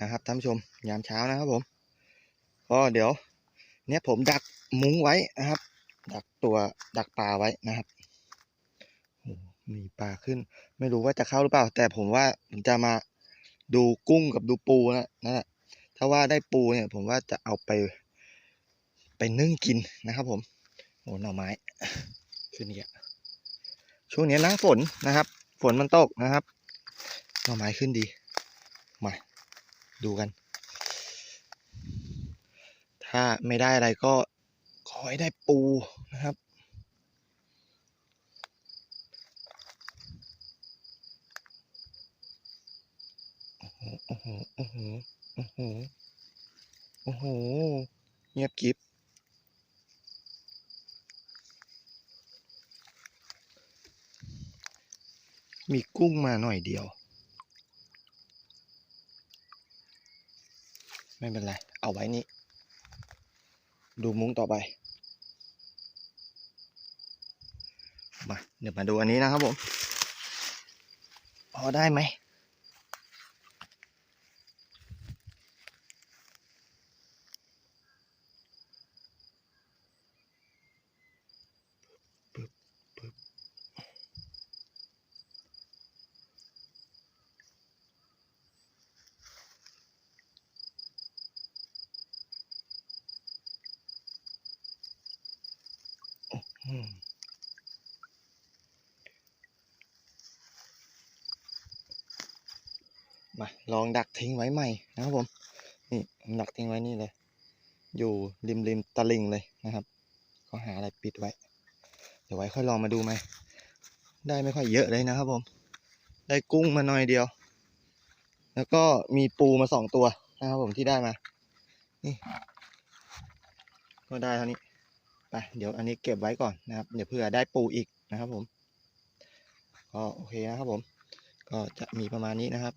นะครับท่านผู้ชมยามเช้านะครับผมก็เดี๋ยวเนี่ยผมดักมุ้งไว้นะครับ ดักตัวดักปลาไว้นะครับโอ้มีปลาขึ้น ไม่รู้ว่าจะเข้าหรือเปล่า แต่ผมว่าผมจะมาดูกุ้งกับดูปูนะนั่นแหละถ้าว่าได้ปูเนี่ย ผมว่าจะเอาไป ไปนึ่งกินนะครับ ผมโอ้หน่อไม้ขึ้นอีกอะช่วงนี้หน้าฝนนะครับ ฝนมันตกนะครับหน่อไม้ขึ้นดี ดูกัน ถ้าไม่ได้อะไรก็ขอให้ได้ปูนะครับ โอ้โห โอ้โห โอ้โห โอ้โห เงียบกริบมีกุ้งมาหน่อยเดียว ไม่เป็นไร เอาไว้นี่ ดูมุ้งต่อไป มา เดี๋ยวมาดูอันนี้นะครับผม พอได้ไหม มาลองดักทิ้งไว้ใหม่นะครับผม นี่ผมดักทิ้งไว้นี่เลย อยู่ริมริมตลิ่งเลยนะครับ ก็หาอะไรปิดไว้ เดี๋ยวไว้ค่อยลองมาดูไหม ได้ไม่ค่อยเยอะเลยนะครับผม ได้กุ้งมาหน่อยเดียว แล้วก็มีปูมาสองตัวนะครับผมที่ได้มา นี่ ก็ได้เท่านี้ ไปเดี๋ยวอันนี้เก็บไว้ก่อนนะครับ เดี๋ยวเผื่อได้ปูอีกนะครับผม ก็โอเคนะครับผม ก็จะมีประมาณนี้นะครับ